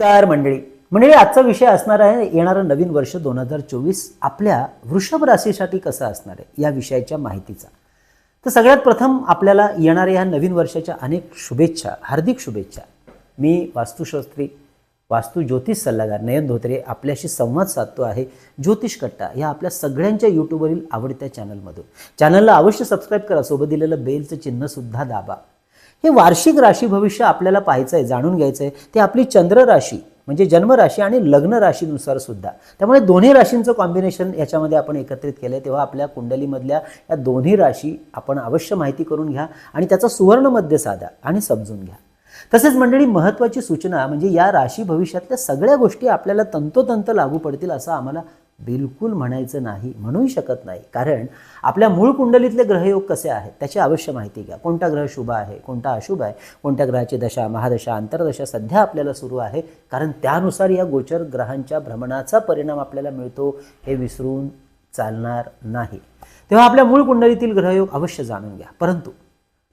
नमस्कार मंडळी. मंडळी आजचा विषय असणार आहे येणारं नवीन वर्ष दोन हजार चोवीस आपल्या वृषभ राशीसाठी कसं असणार आहे या विषयाच्या माहितीचा. तर सगळ्यात प्रथम आपल्याला येणाऱ्या ह्या नवीन वर्षाच्या अनेक शुभेच्छा हार्दिक शुभेच्छा. मी वास्तुशास्त्री वास्तू ज्योतिष सल्लागार नयन धोत्रे आपल्याशी संवाद साधतो आहे. ज्योतिष कट्टा या आपल्या सगळ्यांच्या यूट्यूबवरील आवडत्या चॅनलमधून चॅनलला अवश्य सबस्क्राईब करा सोबत दिलेलं बेलचं चिन्हसुद्धा दाबा. हे वार्षिक राशी भविष्य आपल्याला पाहायचं आहे जाणून घ्यायचं आहे ते आपली चंद्र राशी म्हणजे जन्मराशी आणि लग्न राशीनुसार सुद्धा. त्यामुळे दोन्ही राशींचं कॉम्बिनेशन याच्यामध्ये आपण एकत्रित केलं तेव्हा आपल्या कुंडलीमधल्या या दोन्ही राशी आपण अवश्य माहिती करून घ्या आणि त्याचा सुवर्णमध्य साधा आणि समजून घ्या. तसेच मंडळी महत्त्वाची सूचना म्हणजे या राशी भविष्यातल्या सगळ्या गोष्टी आपल्याला तंतोतंत लागू पडतील असं आम्हाला बिलकुल म्हणायचं नाही म्हणूही शकत नाही. कारण आपल्या मूळ कुंडलीतले ग्रहयोग कसे आहेत त्याची अवश्य माहिती घ्या. कोणता ग्रह शुभ आहे कोणता अशुभ आहे कोणत्या ग्रहाची दशा महादशा अंतरदशा सध्या आपल्याला सुरू आहे कारण त्यानुसार या गोचर ग्रहांच्या भ्रमणाचा परिणाम आपल्याला मिळतो हे विसरून चालणार नाही. तेव्हा आपल्या मूळ कुंडलीतील ग्रहयोग अवश्य जाणून घ्या. परंतु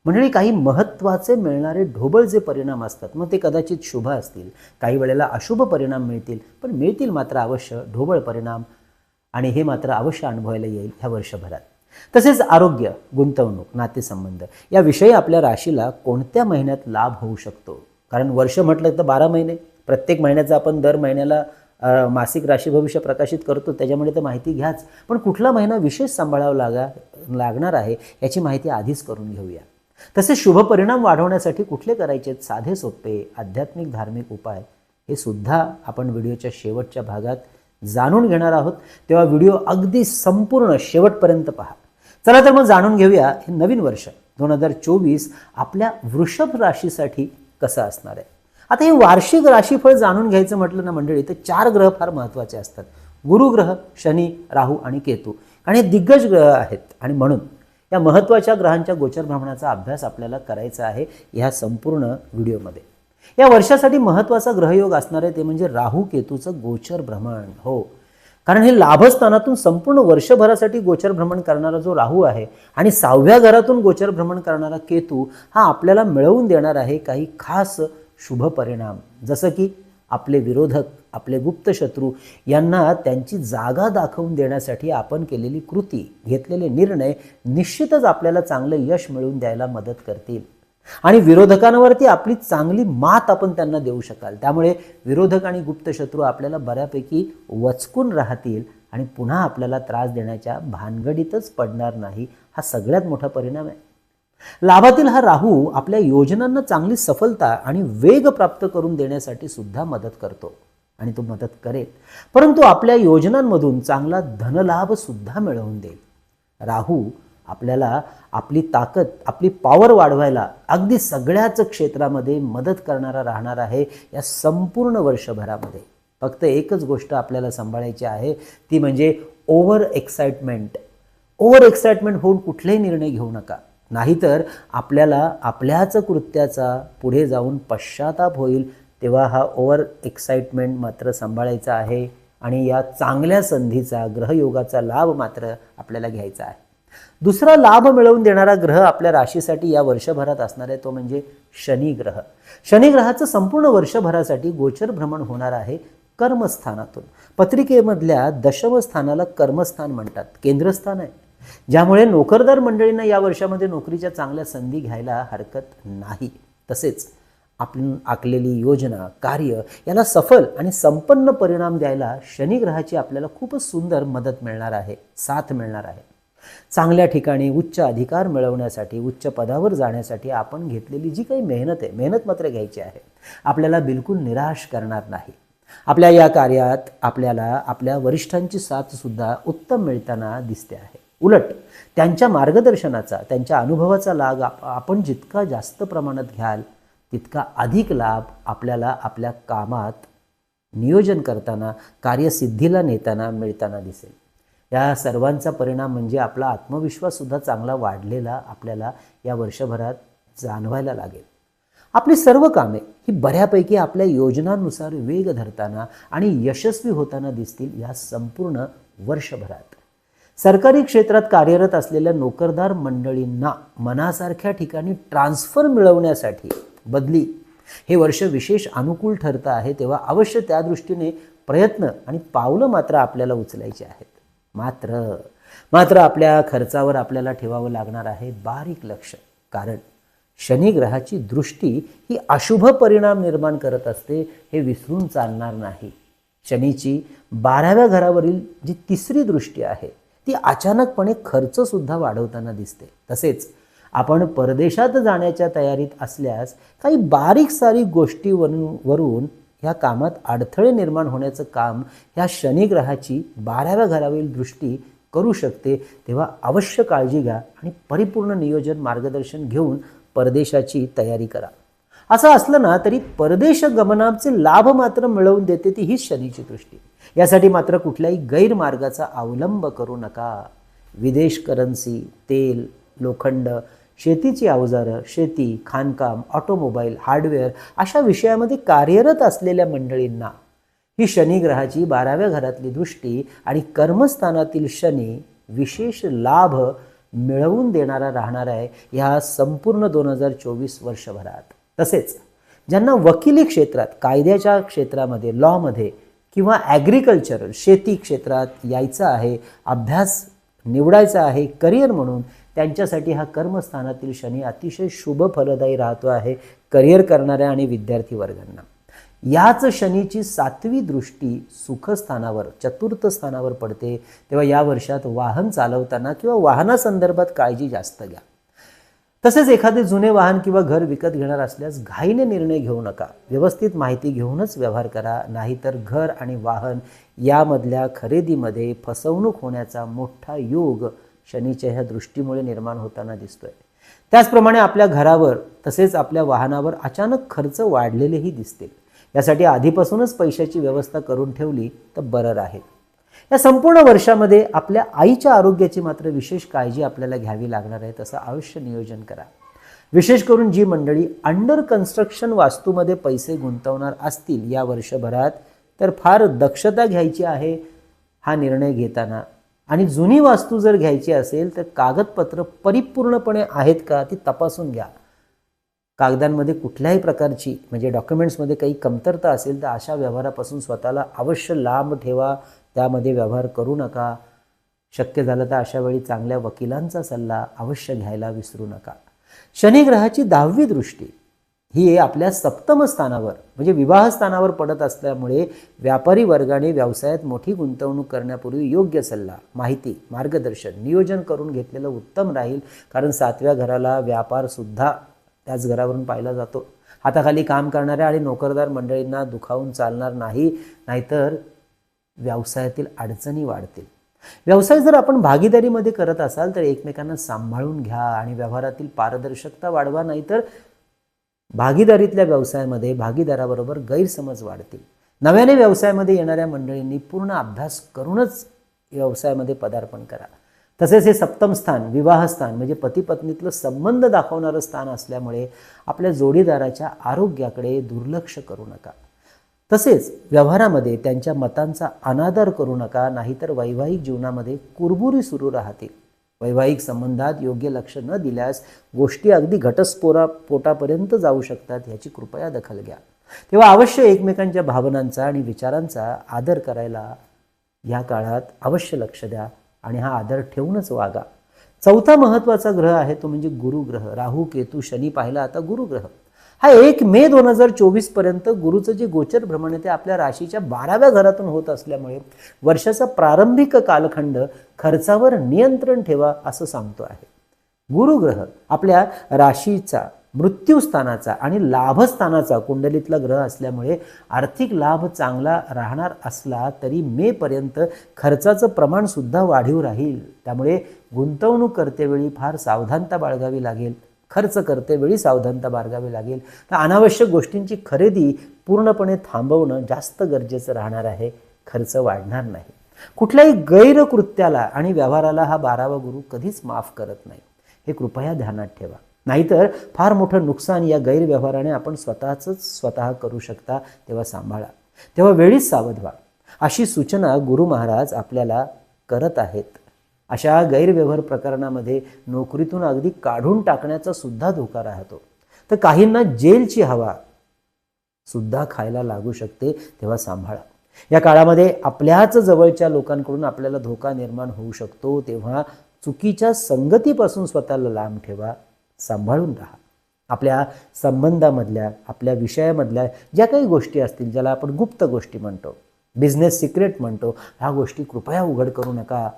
मंडळी काही महत्त्वाचे मिळणारे ढोबळ जे परिणाम असतात मग ते कदाचित शुभ असतील काही वेळेला अशुभ परिणाम मिळतील पण मिळतील मात्र अवश्य ढोबळ परिणाम आणि हे मात्र अवश्य अनुभवायला येईल ह्या वर्षभरात. तसेच आरोग्य गुंतवणूक नातेसंबंध याविषयी आपल्या राशीला कोणत्या महिन्यात लाभ होऊ शकतो? कारण वर्ष म्हटलं तर बारा महिने. प्रत्येक महिन्याचा आपण दर महिन्याला मासिक राशी भविष्य प्रकाशित करतो त्याच्यामुळे तर माहिती घ्याच. पण कुठला महिना विशेष सांभाळावा लागा लागणार आहे याची माहिती आधीच करून घेऊया. तसे शुभ परिणाम वाढवण्यासाठी कुठले करायचे आहेत? साधे सोपे आध्यात्मिक धार्मिक उपाय हे सुद्धा आपण व्हिडिओच्या शेवटच्या भागात जाणून घेणार आहोत तेव्हा व्हिडिओ अगदी संपूर्ण शेवटपर्यंत पहा. चला तर मग जाणून घेऊया हे नवीन वर्ष दोन हजार चोवीस आपल्या वृषभ राशीसाठी कसं असणार आहे. आता हे वार्षिक राशीफळ जाणून घ्यायचं म्हटलं ना मंडळी तर चार ग्रह फार महत्त्वाचे असतात. गुरुग्रह शनी राहू आणि केतू. आणि हे दिग्गज ग्रह आहेत. आणि म्हणून या महत्त्वाच्या ग्रहांच्या गोचर भ्रमणाचा अभ्यास आपल्याला करायचा आहे ह्या संपूर्ण व्हिडिओमध्ये. या वर्षासाठी महत्त्वाचा ग्रहयोग असणार आहे ते म्हणजे राहू केतूचं गोचर भ्रमण. हो. कारण हे लाभस्थानातून संपूर्ण वर्षभरासाठी गोचर भ्रमण करणारा जो राहू आहे आणि सहाव्या घरातून गोचर भ्रमण करणारा केतू हा आपल्याला मिळवून देणार आहे काही खास शुभ परिणाम. जसं की आपले विरोधक आपले गुप्त शत्रू यांना त्यांची जागा दाखवून देण्यासाठी आपण केलेली कृती घेतलेले निर्णय निश्चितच आपल्याला चांगलं यश मिळवून द्यायला मदत करतील. आणि विरोधकांवरती आपली चांगली मात आपण त्यांना देऊ शकाल. त्यामुळे विरोधक आणि गुप्त शत्रू आपल्याला बऱ्यापैकी वचकून राहतील आणि पुन्हा आपल्याला त्रास देण्याच्या भानगडीतच पडणार नाही हा सगळ्यात मोठा परिणाम आहे. लाभातील हा राहू आपल्या योजनांना चांगली सफलता आणि वेग प्राप्त करून देण्यासाठी सुद्धा मदत करतो आणि तो मदत करेल. परंतु आपल्या योजनांमधून चांगला धनलाभ सुद्धा मिळवून देईल. राहू आपल्याला आपली ताकद आपली पॉवर वाढवायला अगदी सगळ्याच क्षेत्रामध्ये मदत करणारा राहणार आहे या संपूर्ण वर्षभरामध्ये. फक्त एकच गोष्ट आपल्याला सांभाळायची आहे ती म्हणजे ओव्हर एक्साइटमेंट ओव्हर एक्साइटमेंट होऊन कुठलेही निर्णय घेऊ नका. नाहीतर आपल्याला आपल्याच कृत्याचा पुढे जाऊन पश्चाताप होईल तेव्हा हा ओव्हर एक्साइटमेंट मात्र सांभाळायचा आहे आणि या चांगल्या संधीचा ग्रहयोगाचा लाभ मात्र आपल्याला घ्यायचा आहे. दुसरा लाभ मिळवून देणारा ग्रह आपल्या राशीसाठी या वर्षभरात असणार आहे तो म्हणजे शनी ग्रह. शनी ग्रहाचं संपूर्ण वर्षभरासाठी गोचर भ्रमण होणार आहे कर्मस्थानातून. पत्रिकेमधल्या दशमस्थानाला कर्मस्थान म्हणतात केंद्रस्थान आहे. ज्यामुळे नोकरदार मंडळींना या वर्षामध्ये नोकरीच्या चांगल्या संधी घ्यायला हरकत नाही. तसेच आपण आखलेली योजना कार्य याला सफल आणि संपन्न परिणाम द्यायला शनिग्रहाची आपल्याला खूपच सुंदर मदत मिळणार आहे साथ मिळणार आहे. चांगल्या ठिकाणी उच्च अधिकार मिळवण्यासाठी उच्च पदावर जाण्यासाठी आपण घेतलेली जी काही मेहनत आहे मेहनत मात्र घ्यायची आहे. आपल्याला बिलकुल निराश करणार नाही. आपल्या या कार्यात आपल्याला आपल्या वरिष्ठांची साथ सुद्धा उत्तम मिळताना दिसते आहे. उलट त्यांच्या मार्गदर्शनाचा त्यांच्या अनुभवाचा लाभ आपण जितका जास्त प्रमाणात घ्याल तितका अधिक लाभ आपल्याला आपल्या कामात नियोजन करताना कार्यसिद्धीला नेताना मिळताना दिसेल. या सर्वांचा परिणाम म्हणजे आपला आत्मविश्वाससुद्धा चांगला वाढलेला आपल्याला या वर्षभरात जाणवायला लागेल. आपली सर्व कामे ही बऱ्यापैकी आपल्या योजनांनुसार वेग धरताना आणि यशस्वी होताना दिसतील या संपूर्ण वर्षभरात. सरकारी क्षेत्रात कार्यरत असलेल्या नोकरदार मंडळींना मनासारख्या ठिकाणी ट्रान्सफर मिळवण्यासाठी बदली हे वर्ष विशेष अनुकूल ठरतं आहे तेव्हा अवश्य त्या दृष्टीने प्रयत्न आणि पावलं मात्र आपल्याला उचलायची आहेत. मात्र मात्र आपल्या खर्चावर आपल्याला ठेवावं लागणार आहे बारीक लक्ष. कारण शनिग्रहाची दृष्टी ही अशुभ परिणाम निर्माण करत असते हे विसरून चालणार नाही. शनीची बाराव्या घरावरील जी तिसरी दृष्टी आहे ती अचानकपणे खर्च सुद्धा वाढवताना दिसते. तसेच आपण परदेशात जाण्याच्या तयारीत असल्यास काही बारीक सारीक गोष्टीवरून वरून ह्या कामात अडथळे निर्माण होण्याचं काम ह्या शनिग्रहाची बाराव्या घरावरील दृष्टी करू शकते तेव्हा अवश्य काळजी घ्या आणि परिपूर्ण नियोजन मार्गदर्शन घेऊन परदेशाची तयारी करा. असं असलं ना तरी परदेश गमनाचे लाभ मात्र मिळवून देते ती ही शनीची दृष्टी. यासाठी मात्र कुठल्याही गैरमार्गाचा अवलंब करू नका. विदेश करन्सी तेल लोखंड शेतीची अवजारं शेती खाणकाम ऑटोमोबाईल हार्डवेअर अशा विषयामध्ये कार्यरत असलेल्या मंडळींना ही शनिग्रहाची बाराव्या घरातली दृष्टी आणि कर्मस्थानातील शनी विशेष लाभ मिळवून देणारा राहणार आहे ह्या संपूर्ण दोन हजार चोवीस वर्षभरात. तसेच ज्यांना वकिली क्षेत्रात कायद्याच्या क्षेत्रामध्ये लॉमध्ये किंवा ॲग्रिकल्चर शेती क्षेत्रात यायचं आहे अभ्यास निवडायचा आहे करिअर म्हणून त्यांच्यासाठी हा कर्मस्थानातील शनी अतिशय शुभ फलदायी राहतो आहे करिअर करणाऱ्या आणि विद्यार्थी वर्गांना. याच शनीची सातवी दृष्टी सुखस्थानावर चतुर्थ स्थानावर पडते तेव्हा या वर्षात वाहन चालवताना किंवा वाहनासंदर्भात काळजी जास्त घ्या. तसेच एखादे जुने वाहन किंवा घर विकत घेणार असल्यास घाईने निर्णय घेऊ नका. व्यवस्थित माहिती घेऊनच व्यवहार करा नाहीतर घर आणि वाहन यामधल्या खरेदीमध्ये फसवणूक होण्याचा मोठा योग शनीच्या ह्या दृष्टीमुळे निर्माण होताना दिसतोय. त्याचप्रमाणे आपल्या घरावर तसेच आपल्या वाहनावर अचानक खर्च वाढलेलेही दिसतील. यासाठी आधीपासूनच पैशाची व्यवस्था करून ठेवली तर बरं राहील. या संपूर्ण वर्षामध्ये आपल्या आईच्या आरोग्याची मात्र विशेष काळजी आपल्याला घ्यावी लागणार आहे तसं आयुष्य नियोजन करा. विशेष करून जी मंडळी अंडर कन्स्ट्रक्शन वास्तूमध्ये पैसे गुंतवणार असतील या वर्षभरात तर फार दक्षता घ्यायची आहे हा निर्णय घेताना आणि जुनी वास्तू जर घ्यायची असेल तर कागदपत्र परिपूर्णपणे आहेत का ती तपासून घ्या. कागदांमध्ये कुठल्याही प्रकारची म्हणजे डॉक्युमेंट्समध्ये काही कमतरता असेल तर अशा व्यवहारापासून स्वतःला अवश्य लांब ठेवा. त्यामध्ये व्यवहार करू नका. शक्य झालं तर अशा वेळी चांगल्या वकिलांचा सल्ला अवश्य घ्यायला विसरू नका. शनिग्रहाची दहावी दृष्टी. ही आपल्या सप्तम स्थानावर म्हणजे विवाह स्थानावर पडत असल्यामुळे व्यापारी वर्गाने व्यवसायात मोठी गुंतवणूक करण्यापूर्वी योग्य सल्ला माहिती मार्गदर्शन नियोजन करून घेतलेलं उत्तम राहील. कारण सातव्या घराला व्यापारसुद्धा त्याच घरावरून पाहिला जातो. हाताखाली काम करणाऱ्या आणि नोकरदार मंडळींना दुखावून चालणार नाही नाहीतर व्यवसायातील अडचणी वाढतील. व्यवसाय जर आपण भागीदारीमध्ये करत असाल तर एकमेकांना सांभाळून घ्या आणि व्यवहारातील पारदर्शकता वाढवा नाहीतर भागीदारीतल्या व्यवसायामध्ये भागीदाराबरोबर गैरसमज वाढतील. नव्याने व्यवसायामध्ये येणाऱ्या मंडळींनी पूर्ण अभ्यास करूनच व्यवसायामध्ये पदार्पण करा. तसेच हे सप्तम स्थान विवाहस्थान म्हणजे पतीपत्नीतलं संबंध दाखवणारं स्थान असल्यामुळे आपल्या जोडीदाराच्या आरोग्याकडे दुर्लक्ष करू नका. तसेच व्यवहारामध्ये त्यांच्या मतांचा अनादर करू नका नाहीतर वैवाहिक जीवनामध्ये कुरबुरी सुरू राहतील. वैवाहिक संबंधात योग्य लक्ष न दिल्यास गोष्टी अगदी घटस्फोरा पोटापर्यंत जाऊ शकतात याची कृपया दखल घ्या. तेव्हा अवश्य एकमेकांच्या भावनांचा आणि विचारांचा आदर करायला या काळात अवश्य लक्ष द्या आणि हा आदर ठेवूनच वागा. चौथा महत्त्वाचा ग्रह आहे तो म्हणजे गुरुग्रह. राहू केतू शनी पाहिला आता गुरुग्रह. हा एक मे दोन हजार चोवीसपर्यंत गुरुचं जे गोचर भ्रमण आहे ते आपल्या राशीच्या बाराव्या घरातून होत असल्यामुळे वर्षाचा प्रारंभिक कालखंड खर्चावर नियंत्रण ठेवा असं सांगतो आहे. गुरुग्रह आपल्या राशीचा मृत्यूस्थानाचा आणि लाभस्थानाचा कुंडलीतला ग्रह असल्यामुळे आर्थिक लाभ चांगला राहणार असला तरी मेपर्यंत खर्चाचं प्रमाणसुद्धा वाढीव राहील. त्यामुळे गुंतवणूक करतेवेळी फार सावधानता बाळगावी लागेल. खर्च करतेवेळी सावधानता बाळगावी लागेल. तर अनावश्यक गोष्टींची खरेदी पूर्णपणे थांबवणं जास्त गरजेचं राहणार आहे. खर्च वाढणार नाही. कुठल्याही गैरकृत्याला आणि व्यवहाराला हा बारावा गुरु कधीच माफ करत नाही. हे कृपया ध्यानात ठेवा. नाहीतर फार मोठं नुकसान या गैरव्यवहाराने आपण स्वतःच स्वतः करू शकता तेव्हा सांभाळा. तेव्हा वेळीच सावध व्हा. अशी सूचना गुरु महाराज आपल्याला करत आहेत. अशा गैरव्यवहार प्रकरणामध्ये नोकरीतून अगदी काढून टाकण्याचा सुद्धा धोका राहतो. तर काहींना जेलची हवा सुद्धा खायला लागू शकते तेव्हा सांभाळा. या काळामध्ये आपल्याच जवळच्या लोकांकडून आपल्याला धोका निर्माण होऊ शकतो तेव्हा चुकीच्या संगतीपासून स्वतःला लांब ठेवा सांभाळून राहा. आपल्या संबंधामधल्या आपल्या विषयामधल्या ज्या काही गोष्टी असतील ज्याला आपण गुप्त गोष्टी म्हणतो बिझनेस सिक्रेट म्हणतो ह्या गोष्टी कृपया उघड करू नका.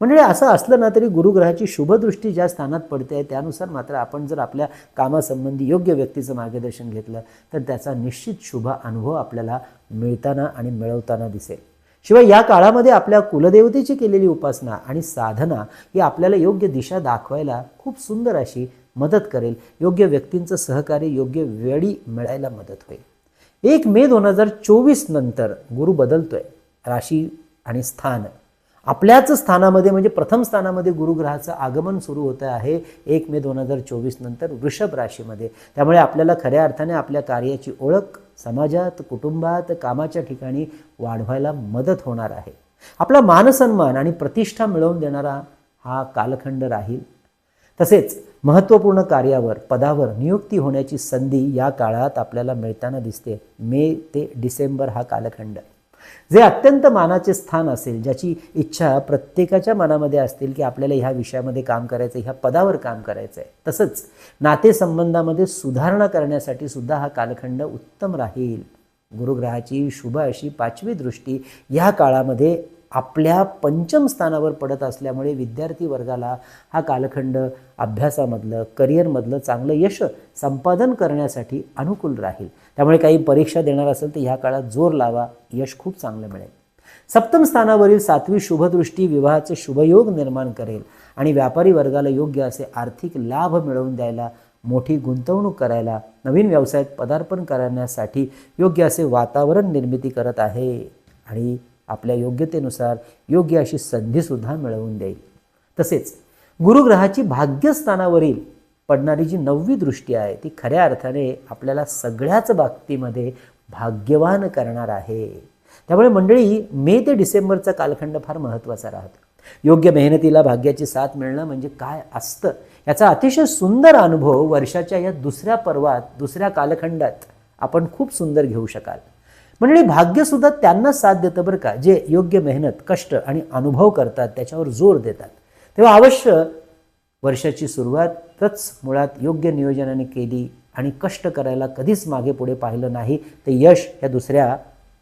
म्हणजे असं असलं ना तरी गुरुग्रहाची शुभदृष्टी ज्या स्थानात पडते आहे त्यानुसार मात्र आपण जर आपल्या कामासंबंधी योग्य व्यक्तीचं मार्गदर्शन घेतलं तर त्याचा निश्चित शुभ अनुभव आपल्याला मिळताना आणि मिळवताना दिसेल. शिवाय या काळामध्ये आपल्या कुलदेवतेची केलेली उपासना आणि साधना ही आपल्याला योग्य दिशा दाखवायला खूप सुंदर अशी मदत करेल. योग्य व्यक्तींचं सहकार्य योग्य वेळी मिळायला मदत होईल. एक मे दोन हजार चोवीस नंतर गुरु बदलतोय. राशी आणि स्थान आपल्याच स्थानामध्ये म्हणजे प्रथम स्थानामध्ये गुरुग्रहाचं आगमन सुरू होतं आहे एक मे दोन हजार चोवीस नंतर वृषभ राशीमध्ये. त्यामुळे आपल्याला खऱ्या अर्थाने आपल्या कार्याची ओळख समाजात कुटुंबात कामाच्या ठिकाणी वाढवायला मदत होणार आहे. आपला मानसन्मान आणि प्रतिष्ठा मिळवून देणारा हा कालखंड राहील. तसेच महत्त्वपूर्ण कार्यावर पदावर नियुक्ती होण्याची संधी या काळात आपल्याला मिळताना दिसते. मे ते डिसेंबर हा कालखंड. जे अत्यंत मानाचे स्थान असेल ज्याची इच्छा प्रत्येकाच्या मनामध्ये असतील की आपल्याला ह्या विषयामध्ये काम करायचं ह्या पदावर काम करायचं आहे. तसंच नातेसंबंधामध्ये सुधारणा करण्यासाठी सुद्धा हा कालखंड उत्तम राहील. गुरुग्रहाची शुभ अशी पाचवी दृष्टी या काळामध्ये आपल्या पंचम स्थानावर पडत असल्यामुळे विद्यार्थी वर्गाला हा कालखंड अभ्यासामधलं करिअरमधलं चांगलं यश संपादन करण्यासाठी अनुकूल राहील. त्यामुळे काही परीक्षा देणार असेल तर ह्या काळात जोर लावा यश खूप चांगलं मिळेल. सप्तम स्थानावरील सातवी शुभदृष्टी विवाहाचे शुभयोग निर्माण करेल आणि व्यापारी वर्गाला योग्य असे आर्थिक लाभ मिळवून द्यायला मोठी गुंतवणूक करायला नवीन व्यवसायात पदार्पण करण्यासाठी योग्य असे वातावरण निर्मिती करत आहे. आणि आपल्या योग्यतेनुसार योग्य अशी संधीसुद्धा मिळवून देईल. तसेच गुरुग्रहाची भाग्यस्थानावरील पडणारी जी नववी दृष्टी आहे ती खऱ्या अर्थाने आपल्याला सगळ्याच बाबतीमध्ये भाग्यवान करणार आहे. त्यामुळे मंडळी मे ते डिसेंबरचा कालखंड फार महत्त्वाचा राहतो. योग्य मेहनतीला भाग्याची साथ मिळणं म्हणजे काय असतं याचा अतिशय सुंदर अनुभव वर्षाच्या या दुसऱ्या पर्वात दुसऱ्या कालखंडात आपण खूप सुंदर घेऊ शकाल. मंडळी भाग्यसुद्धा त्यांना साथ देतं बरं का जे योग्य मेहनत कष्ट आणि अनुभव करतात त्याच्यावर जोर देतात. तेव्हा अवश्य वर्षाची सुरुवातच मुळात योग्य नियोजनाने केली आणि कष्ट करायला कधीच मागे पुढे पाहिलं नाही तर यश या दुसऱ्या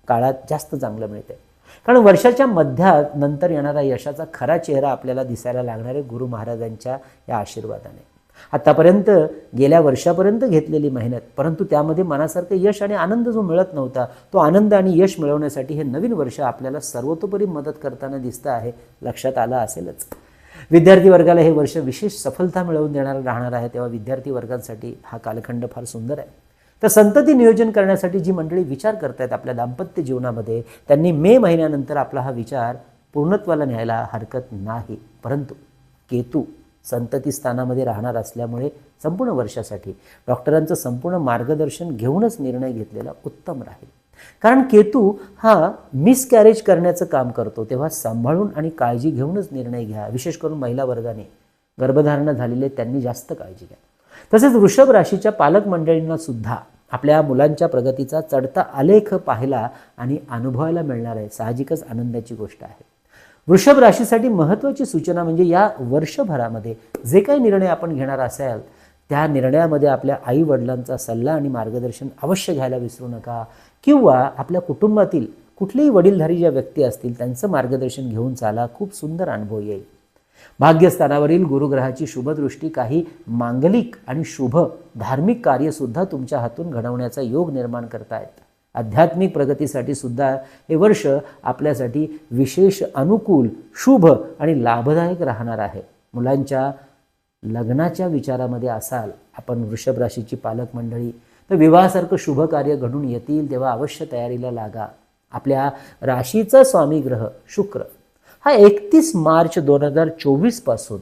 काळात जास्त चांगलं मिळते कारण वर्षाच्या मध्यात नंतर येणारा यशाचा खरा चेहरा आपल्याला दिसायला लागणार आहे गुरु महाराजांच्या या आशीर्वादाने. आत्तापर्यंत गेल्या वर्षापर्यंत घेतलेली मेहनत परंतु त्यामध्ये मनासारखं यश आणि आनंद जो मिळत नव्हता तो आनंद आणि यश मिळवण्यासाठी हे नवीन वर्ष आपल्याला सर्वतोपरी मदत करताना दिसतं आहे लक्षात आलं असेलच. विद्यार्थी वर्गाला हे वर्ष विशेष सफलता मिळवून देणारं राहणार आहे तेव्हा विद्यार्थी वर्गांसाठी हा कालखंड फार सुंदर आहे. तर संतती नियोजन करण्यासाठी जी मंडळी विचार करतायत आपल्या दाम्पत्य जीवनामध्ये त्यांनी मे महिन्यानंतर आपला हा विचार पूर्णत्वाला न्यायला हरकत नाही. परंतु केतू संतती स्थानामध्ये राहणार असल्यामुळे संपूर्ण वर्षासाठी डॉक्टरांचं संपूर्ण मार्गदर्शन घेऊनच निर्णय घेतलेला उत्तम राहील. कारण केतू हा मिसकॅरेज करण्याचं काम करतो तेव्हा सांभाळून आणि काळजी घेऊनच निर्णय घ्या. विशेष करून महिला वर्गाने. गर्भधारणा झालेले त्यांनी जास्त काळजी घ्या. तसेच वृषभ राशीच्या पालक मंडळींना सुद्धा आपल्या मुलांच्या प्रगतीचा चढता आलेख पाहायला आणि अनुभवायला मिळणार आहे. साहजिकच आनंदाची गोष्ट आहे. वृषभ राशीसाठी महत्त्वाची सूचना म्हणजे या वर्षभरामध्ये जे काही निर्णय आपण घेणार असाल त्या निर्णयामध्ये आपल्या आई वडिलांचा सल्ला आणि मार्गदर्शन अवश्य घ्यायला विसरू नका. किंवा आपल्या कुटुंबातील कुठलेही वडीलधारी ज्या व्यक्ती असतील त्यांचं मार्गदर्शन घेऊन चाला. खूप सुंदर अनुभव येईल. भाग्यस्थानावरील गुरुग्रहाची शुभदृष्टी काही मांगलिक आणि शुभ धार्मिक कार्यसुद्धा तुमच्या हातून घडवण्याचा योग निर्माण करतायत. आध्यात्मिक प्रगतीसाठी सुद्धा हे वर्ष आपल्यासाठी विशेष अनुकूल शुभ आणि लाभदायक राहणार आहे. मुलांच्या लग्नाच्या विचारामध्ये असाल आपण वृषभ राशीची पालक मंडळी तर विवाहासारखं शुभ कार्य घडून येतील तेव्हा अवश्य तयारीला लागा. आपल्या राशीचा स्वामी ग्रह शुक्र. हा एकतीस मार्च दोन हजार चोवीसपासून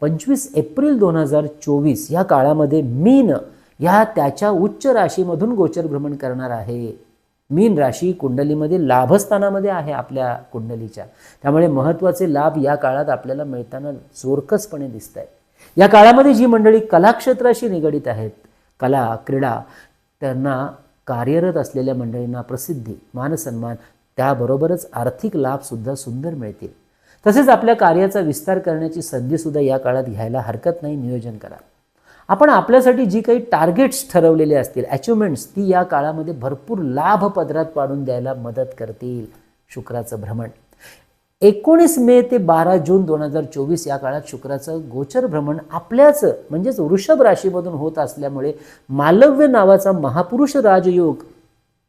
पंचवीस एप्रिल दोन हजार चोवीस या काळामध्ये मीन ह्या त्याच्या उच्च राशीमधून गोचर भ्रमण करणार आहे. मीन राशी कुंडलीमध्ये लाभस्थानामध्ये आहे आपल्या कुंडलीच्या. त्यामुळे महत्त्वाचे लाभ या काळात आपल्याला मिळताना जोरकसपणे दिसत आहेत या काळामध्ये जी मंडळी कलाक्षेत्राशी निगडीत आहेत कला क्रीडा त्यांना कार्यरत असलेल्या मंडळींना प्रसिद्धी मानसन्मान त्याबरोबरच आर्थिक लाभसुद्धा सुंदर मिळतील. तसेच आपल्या कार्याचा विस्तार करण्याची संधीसुद्धा या काळात घ्यायला हरकत नाही नियोजन करा. आपण आपल्यासाठी जी काही टार्गेट्स ठरवलेले असतील अचिव्हमेंट्स ती या काळामध्ये भरपूर लाभ पदरात पाडून द्यायला मदत करतील शुक्राचं भ्रमण. एकोणीस मे ते बारा जून दोन हजार चोवीस या काळात शुक्राचं गोचर भ्रमण आपल्याच म्हणजेच वृषभ राशीमधून होत असल्यामुळे मालव्य नावाचा महापुरुष राजयोग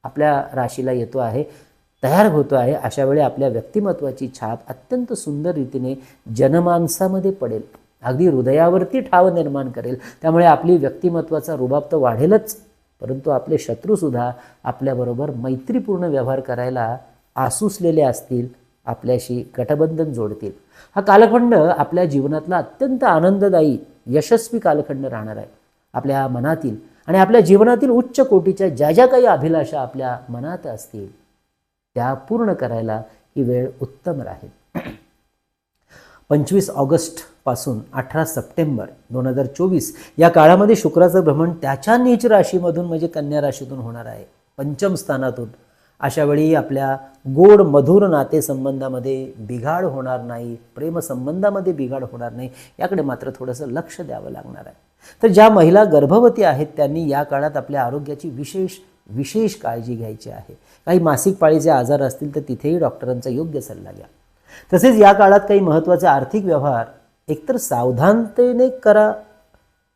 आपल्या राशीला येतो आहे तयार होतो आहे. अशा वेळी आपल्या व्यक्तिमत्वाची छाप अत्यंत सुंदर रीतीने जनमानसामध्ये पडेल. अगदी हृदयावरती ठाव निर्माण करेल. त्यामुळे आपली व्यक्तिमत्वाचा रुबाब तर वाढेलच. परंतु आपले शत्रूसुद्धा आपल्याबरोबर मैत्रीपूर्ण व्यवहार करायला आसुसलेले असतील आपल्याशी गटबंधन जोडतील. हा कालखंड आपल्या जीवनातला अत्यंत आनंददायी यशस्वी कालखंड राहणार आहे. आपल्या मनातील आणि आपल्या जीवनातील उच्च कोटीच्या ज्या ज्या काही अभिलाषा आपल्या मनात असतील त्या पूर्ण करायला ही वेळ उत्तम राहील. पंचवीस ऑगस्टपासून अठरा सप्टेंबर दोन हजार चोवीस या काळामध्ये शुक्राचं भ्रमण त्याच्या नीच राशीमधून म्हणजे कन्या राशीतून होणार आहे. पंचम स्थानातून अशावेळी आपल्या गोड मधुर नातेसंबंधामध्ये बिघाड होणार नाही प्रेमसंबंधामध्ये बिघाड होणार नाही याकडे मात्र थोडंसं लक्ष द्यावं लागणार आहे. तर ज्या महिला गर्भवती आहेत त्यांनी या काळात आपल्या आरोग्याची विशेष विशेष काळजी घ्यायची आहे. काही मासिक पाळीचे आजार असतील तर तिथेही डॉक्टरांचा योग्य सल्ला घ्या. तसेच या काळात काही महत्त्वाचे आर्थिक व्यवहार एकतर सावधानतेने करा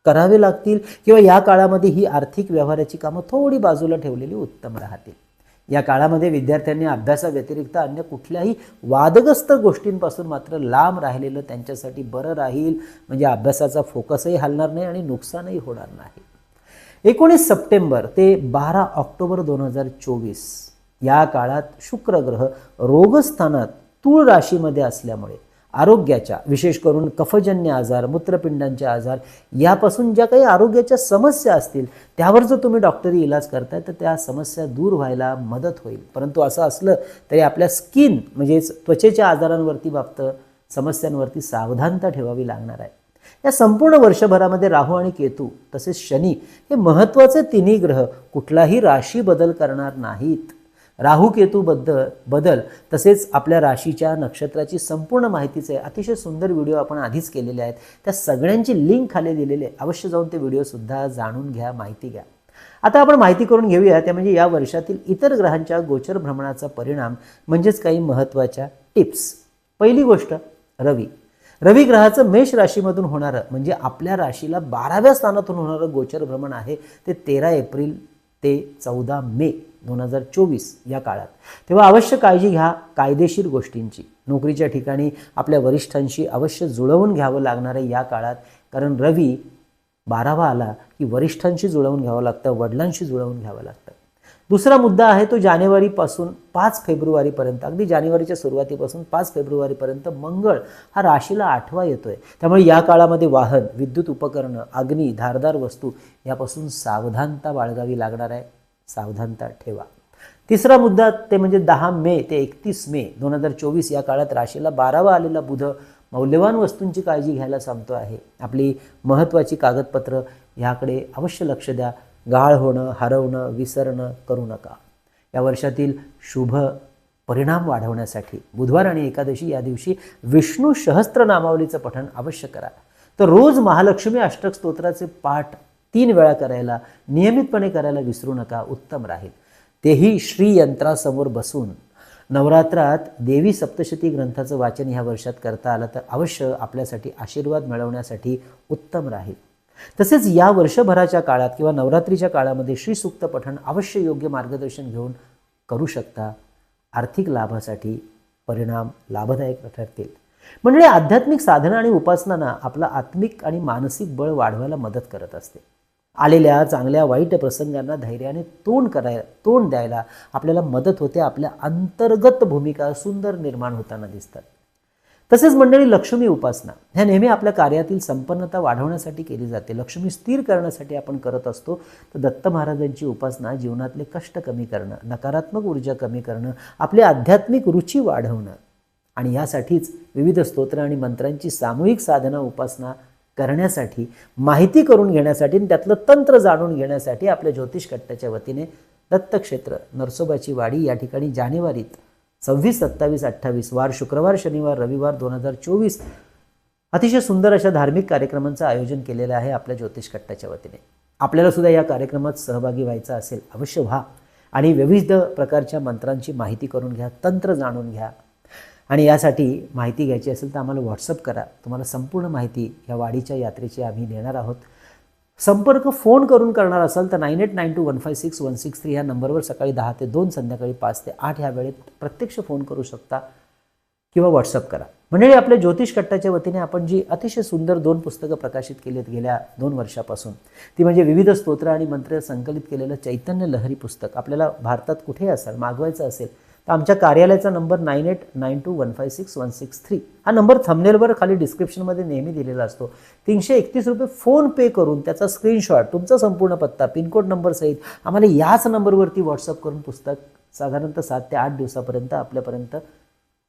करावे लागतील किंवा या काळामध्ये ही आर्थिक व्यवहाराची कामं थोडी बाजूला ठेवलेली उत्तम राहतील. या काळामध्ये विद्यार्थ्यांनी अभ्यासाव्यतिरिक्त अन्य कुठल्याही वादग्रस्त गोष्टींपासून मात्र लांब राहिलेलं त्यांच्यासाठी बरं राहील. म्हणजे अभ्यासाचा फोकसही हलणार नाही आणि नुकसानही होणार नाही. एकोणीस सप्टेंबर ते बारा ऑक्टोबर दोन हजार चोवीस या काळात शुक्र ग्रह रोगस्थानात तूळ राशीमध्ये असल्यामुळे आरोग्याच्या विशेष करून कफजन्य आजार मूत्रपिंडांचे आजार यापासून ज्या काही आरोग्याच्या समस्या असतील त्यावर जर तुम्ही डॉक्टरी इलाज करताय तर त्या समस्या दूर व्हायला मदत होईल. परंतु असं असलं तरी आपल्या स्किन म्हणजेच त्वचेच्या आजारांवरती बाबत समस्यांवरती सावधानता ठेवावी लागणार आहे. या संपूर्ण वर्षभरामध्ये राहू आणि केतू तसेच शनी हे महत्त्वाचे तिन्ही ग्रह कुठलाही राशी बदल करणार नाहीत. राहू बदल तसेच आपल्या राशीच्या नक्षत्राची संपूर्ण माहितीचे अतिशय सुंदर व्हिडिओ आपण आधीच केलेले आहेत. त्या सगळ्यांची लिंक खाली दिलेली आहे. अवश्य जाऊन ते व्हिडिओसुद्धा जाणून घ्या माहिती घ्या. आता आपण माहिती करून घेऊया. त्या म्हणजे या वर्षातील इतर ग्रहांच्या गोचर भ्रमणाचा परिणाम म्हणजेच काही महत्त्वाच्या टिप्स पहिली गोष्ट रवी. रवी ग्रहाचं मेष राशीमधून होणारं म्हणजे आपल्या राशीला बाराव्या स्थानातून होणारं गोचर भ्रमण आहे. ते तेरा एप्रिल ते चौदा मे दोन हजार चोवीस या काळात. तेव्हा अवश्य काळजी घ्या कायदेशीर गोष्टींची. नोकरीच्या ठिकाणी आपल्या वरिष्ठांशी अवश्य जुळवून घ्यावं लागणार आहे या काळात. कारण रवी बारावा आला की वरिष्ठांशी जुळवून घ्यावं लागतं वडिलांशी जुळवून घ्यावं लागतं. दुसरा मुद्दा आहे तो जानेवारीपासून पाच फेब्रुवारीपर्यंत. अगदी जानेवारीच्या सुरुवातीपासून पाच फेब्रुवारीपर्यंत मंगळ हा राशीला आठवा येतो आहे त्यामुळे या काळामध्ये वाहन विद्युत उपकरणं अग्नी धारदार वस्तू यापासून सावधानता बाळगावी लागणार आहे. सावधानता ठेवा. तिसरा मुद्दा ते म्हणजे दहा मे ते एकतीस मे दोन हजार चोवीस या काळात राशीला बारावा आलेला बुध मौल्यवान वस्तूंची काळजी घ्यायला सांगतो आहे. आपली महत्त्वाची कागदपत्रं ह्याकडे अवश्य लक्ष द्या. गाळ होणं हरवणं विसरणं करू नका. या वर्षातील शुभ परिणाम वाढवण्यासाठी बुधवार आणि एकादशी या दिवशी विष्णू सहस्त्र नामावलीचं पठण अवश्य करा. तर रोज महालक्ष्मी अष्टक स्तोत्राचे पाठ तीन वेळा करायला नियमितपणे करायला विसरू नका उत्तम राहील. तेही श्रीयंत्रासमोर बसून. नवरात्रात देवी सप्तशती ग्रंथाचं वाचन ह्या वर्षात करता आलं तर अवश्य आपल्यासाठी आशीर्वाद मिळवण्यासाठी उत्तम राहील. तसेच या वर्षभराच्या काळात किंवा नवरात्रीच्या काळामध्ये श्रीसुक्त पठण अवश्य योग्य मार्गदर्शन घेऊन करू शकता. आर्थिक लाभासाठी परिणाम लाभदायक ठरतील. म्हणजे आध्यात्मिक साधना आणि उपासनांना आपला आत्मिक आणि मानसिक बळ वाढवायला मदत करत असते. आलेल्या चांगल्या वाईट प्रसंगांना धैर्याने तोंड करायला तोंड द्यायला आपल्याला मदत होते. आपल्या अंतर्गत भूमिका सुंदर निर्माण होताना दिसतात. तसेच मंडळी लक्ष्मी उपासना ह्या नेहमी आपल्या कार्यातील संपन्नता वाढवण्यासाठी केली जाते. लक्ष्मी स्थिर करण्यासाठी आपण करत असतो. तर दत्त महाराजांची उपासना जीवनातले कष्ट कमी करणं नकारात्मक ऊर्जा कमी करणं आपली आध्यात्मिक रुची वाढवणं आणि यासाठीच विविध स्तोत्र आणि मंत्रांची सामूहिक साधना उपासना करण्यासाठी माहिती करून घेण्यासाठी आणि त्यातलं तंत्र जाणून घेण्यासाठी आपल्या ज्योतिष कट्ट्याच्या वतीने दत्तक्षेत्र नरसोबाची वाडी या ठिकाणी जानेवारीत सव्वीस सत्तावीस अठ्ठावीस वार शुक्रवार शनिवार रविवार दोन हजार चोवीस. अतिशय सुंदर अशा धार्मिक कार्यक्रमांचं आयोजन केलेलं आहे आपल्या ज्योतिष कट्ट्याच्या वतीने. आपल्याला सुद्धा या कार्यक्रमात सहभागी व्हायचा असेल अवश्य व्हा. आणि विविध प्रकारच्या मंत्रांची माहिती करून घ्या तंत्र जाणून घ्या. आणि यासाठी माहिती घ्यायची असेल तर आम्हाला व्हॉट्सअप करा. तुम्हाला संपूर्ण माहिती या वाडीच्या यात्रेची आम्ही देणार आहोत. संपर्क फोन करून करणार असाल तर nine eight nine two one five six one six three ह्या नंबरवर सकाळी दहा ते दोन संध्याकाळी पाच ते आठ ह्या वेळेत प्रत्यक्ष फोन करू शकता किंवा व्हॉट्सअप करा. मंडळी आपल्या ज्योतिष कट्टाच्या वतीने आपण जी अतिशय सुंदर दोन पुस्तकं प्रकाशित केली आहेत गेल्या दोन वर्षापासून ती म्हणजे विविध स्तोत्र आणि मंत्र संकलित केलेलं चैतन्य लहरी पुस्तक. आपल्याला भारतात कुठेही असाल मागवायचं असेल तर आमच्या कार्यालयाचा number nine eight nine two one five six one six three. हा नंबर थंबनेलवर खाली डिस्क्रिप्शनमध्ये नेहमी दिलेला असतो. तीनशे एकतीस रुपये फोन पे करून त्याचा स्क्रीनशॉट तुमचा संपूर्ण पत्ता पिनकोड नंबर सहित आम्हाला याच नंबरवरती व्हॉट्सअप करून पुस्तक साधारणतः सात ते आठ दिवसापर्यंत आपल्यापर्यंत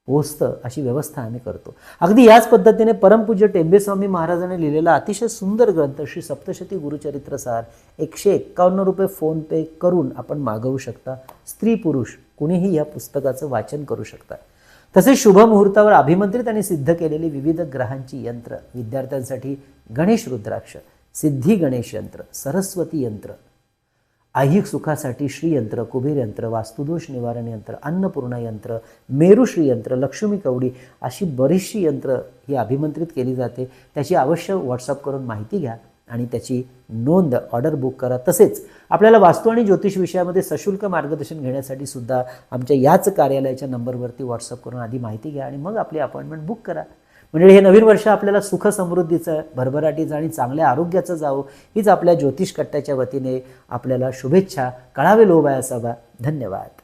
पोचतं अशी व्यवस्था आम्ही करतो. अगदी याच पद्धतीने परमपूज्य टेंबेस्वामी महाराजांनी लिहिलेला अतिशय सुंदर ग्रंथ श्री सप्तशती गुरुचरित्र सार एकशे एक्कावन्न रुपये फोन पे करून आपण मागवू शकता. स्त्री पुरुष कुणीही या पुस्तकाचं वाचन करू शकतात. तसेच शुभ मुहूर्तावर अभिमंत्रित आणि सिद्ध केलेली विविध ग्रहांची यंत्र विद्यार्थ्यांसाठी गणेश रुद्राक्ष सिद्धी गणेश यंत्र सरस्वती यंत्र ऐहिक सुखासाठी श्रीयंत्र कुबेर यंत्र वास्तुदोष निवारण यंत्र अन्नपूर्णा यंत्र मेरू श्रीयंत्र लक्ष्मी कवडी अशी बरीचशी यंत्र ही अभिमंत्रित केली जाते. त्याची अवश्य व्हॉट्सअप करून माहिती घ्या. आणि त्याची नोंद ऑर्डर बुक करा. तसेच आपल्याला वास्तू आणि ज्योतिष विषयामध्ये सशुल्क मार्गदर्शन घेण्यासाठी सुद्धा आमच्या याच कार्यालयाच्या नंबरवरती व्हॉट्सअप करून आधी माहिती घ्या आणि मग आपली अपॉइंटमेंट बुक करा. म्हणजे हे नवीन वर्ष आपल्याला सुख समृद्धीचं भरभराटीचं आणि चांगल्या आरोग्याचं जावं हीच आपल्या ज्योतिष कट्ट्याच्या वतीने आपल्याला शुभेच्छा. कळावे लोबाया सभा धन्यवाद.